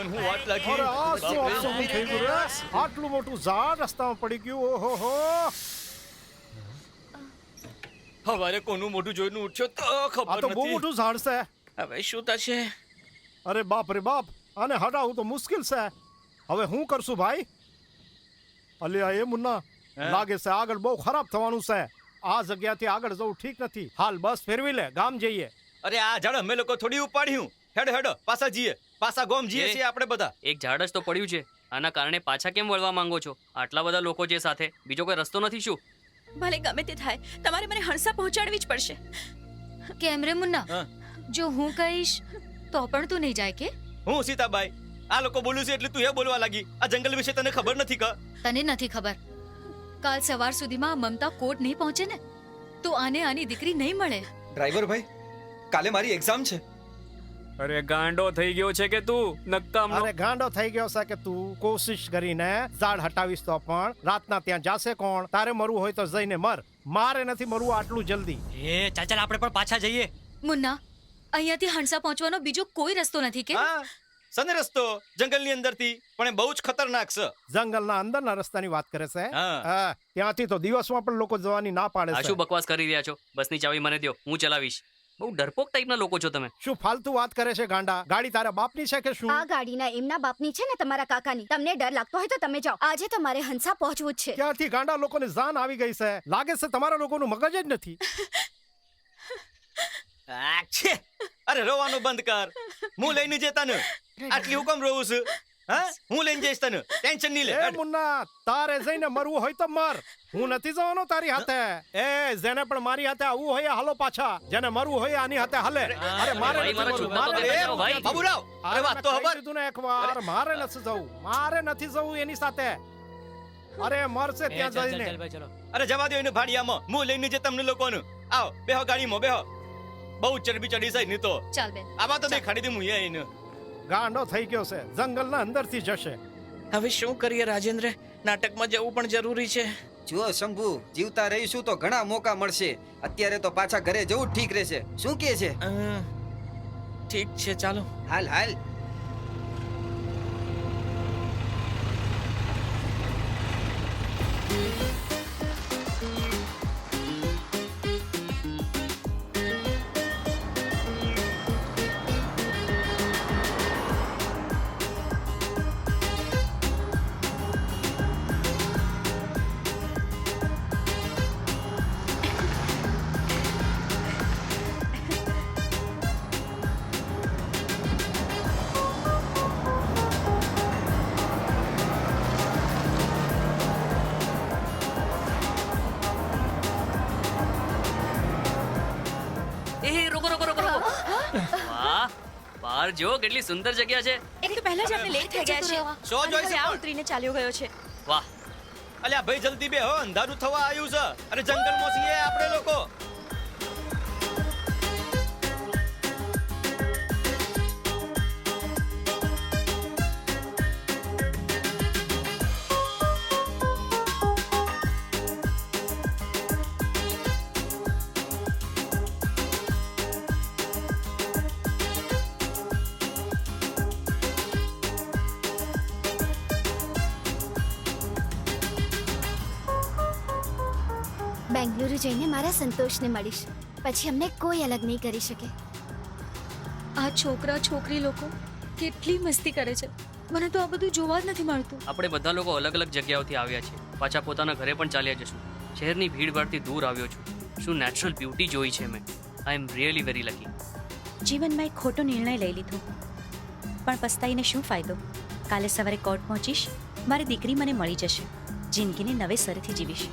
અરે આ શું. અપશકુન થઈ ગયું રે આટલું મોટું ઝાડ રસ્તામાં પડી ગયું ઓહો હો હવારે કોનું મોઢું જોઈને ઉઠ્યો તો આ તો બહુ મોટું ઝાડ છે. હવે શું થશે? અરે બાપ રે બાપ આને હટાવું તો મુશ્કેલ છે. હવે હું કરશું ભાઈ? અલ્યા એ મુન્ના લાગે છે આગળ બહુ ખરાબ થવાનું છે. આ જગ્યાથી આગળ જવું ઠીક નથી. હાલ બસ ફેરવી લે ગામ જઈએ. અરે આ ઝાડ અમે લોકો થોડી ઉપાડ્યું. હેડો હેડો પાછા જઈએ. પાછા ગોમ જઈએ છીએ આપણે બધા. એક ઝાડ જ તો પડ્યું છે. આના કારણે પાછા કેમ વળવા માંગો છો? આટલા બધા લોકો છે સાથે. બીજો કોઈ રસ્તો નથી શું? ભલે ગમે તે થાય તમારે મને હંસા પહોંચાડવી જ પડશે. કેમ રે મુન્ના? જો હું કહીશ તો પણ તું નહીં જાય કે? હું સીતાબાઈ. આ લોકો બોલું છે એટલે તું એ બોલવા લાગી. આ જંગલ વિશે તને ખબર નથી કા? તને નથી ખબર. કાલ સવાર સુધીમાં મમતા કોર્ટ નહીં પહોંચે ને? તો આને આની દીકરી નહીં મળે. ડ્રાઈવર ભાઈ કાલે મારી એક્ઝામ છે. અરે ગાંડો થઈ ગયો છે કે તું? નક્કામ અરે ગાંડો થઈ ગયો છે કે તું? કોશિશ કરીને ઝાડ હટાવીશ તો પણ. રાતના ત્યાં જાશે કોણ? તારે મરવું હોય તો જઈને મર. મારે નથી મરવું આટલું જલ્દી. એ ચાલ આપણે પણ પાછા જઈએ. મુન્ના અહીંયાથી હંસા પહોંચવાનો બીજો કોઈ રસ્તો નથી કે? હા સને રસ્તો? જંગલની અંદરથી પણ એ બહુ જ ખતરનાક છે. જંગલના અંદરના રસ્તાની વાત કરે છે? ત્યાંથી તો દિવસમાં પણ લોકો જવાની ના પાડે આ છે. શું બકવાસ કરી રહ્યા છો? બસની ચાવી મને દો હું ચલાવીશ. બહુ ડરપોક ટાઈપના લોકો છો તમે. શું ફાલતુ વાત કરે છે ગાંડા? ગાડી તારા બાપની છે કે શું? આ ગાડીના એમના બાપની છે ને તમારા કાકાની. તમને ડર લાગતો હોય તો તમે જાઓ. આજે તમારે હંસા પહોંચવું જ છે. ક્યાંથી ગાંડા લોકોને જાન આવી ગઈ છે? લાગે છે તમારા લોકોનું મગજ જ નથી. આ છે. અરે રોવાનું બંધ કર. હું લઈને જઈ તને. આટલી હુકમ રોવું છું. હા? હું લઈને જઈશ તને. ટેન્શન નહીં લે. એ મુન્ના તારે જઈને મરવું હોય તો મર. હું નથી જવાનો તારી હાથે. એ જેને પણ મારી હાથે આવવું હોય હાલો પાછા. જેને મરવું હોય આની હાથે હાલે. અરે મારે નથી મારા. બાબુરાવ અરે વાત તો ખબર તું ને એકવાર મારે નથી જવું. મારે નથી જવું એની સાથે. અરે મરશે ત્યાં જઈને. અરે જવા દો એને ભાડિયામાં. હું લઈને જે તમને લોકોનું. આવો બેહો ગાડીમાં બેહો. બહુ ચરબી ચડી જાય નહીં તો. ચાલ બેન. આવા તો દેખાડી દે હું એને ગાંડો થઈ ગયો છે. જંગલના અંદરથી જશે. હવે શું કરીએ રાજેન્દ્ર? નાટકમાં જવું પણ જરૂરી છે. જો શંભુ જીવતા રહીશું તો ઘણા મોકા મળશે. અત્યારે તો પાછા ઘરે જવું ઠીક રહેશે. શું કે છે? ઠીક છે ચાલો. હાલ હાલ. એ વાહ બહાર જો કેટલી સુંદર જગ્યા છે. એક તો પહેલા જ આપણે લેટ થઈ ગયા છે સો જોઈ જોઈશે આ ઉતરીને ચાલ્યો ગયો છે. વાહ. અલ્યા ભાઈ જલ્દી બેહો અંધારું થવા આવ્યું છે. અરે જંગલ છીએ આપણે લોકો. બેંગલુરુ જઈને મારા સંતોષને મળીશ. પછી અમને કોઈ અલગ નહીં કરી શકે. આ છોકરા છોકરી લોકો કેટલી મસ્તી કરે છે. મને તો આ બધું જોવા જ નથી મળતું. આપણે બધા લોકો અલગ અલગ જગ્યાઓથી આવ્યા છીએ. પાછા પોતાના ઘરે પણ ચાલ્યા જશું. શહેરની ભીડભાડથી દૂર આવ્યો છું. શું નેચરલ બ્યુટી જોઈ છે મેં? I am really very lucky જીવનમાં એક ખોટો નિર્ણય લઈ લીધો. પણ પસ્તાઈને શું ફાયદો? કાલે સવારે કોર્ટ પહોંચીશ મારી દીકરી મને મળી જશે. જિંદગીને નવેસરથી જીવીશ.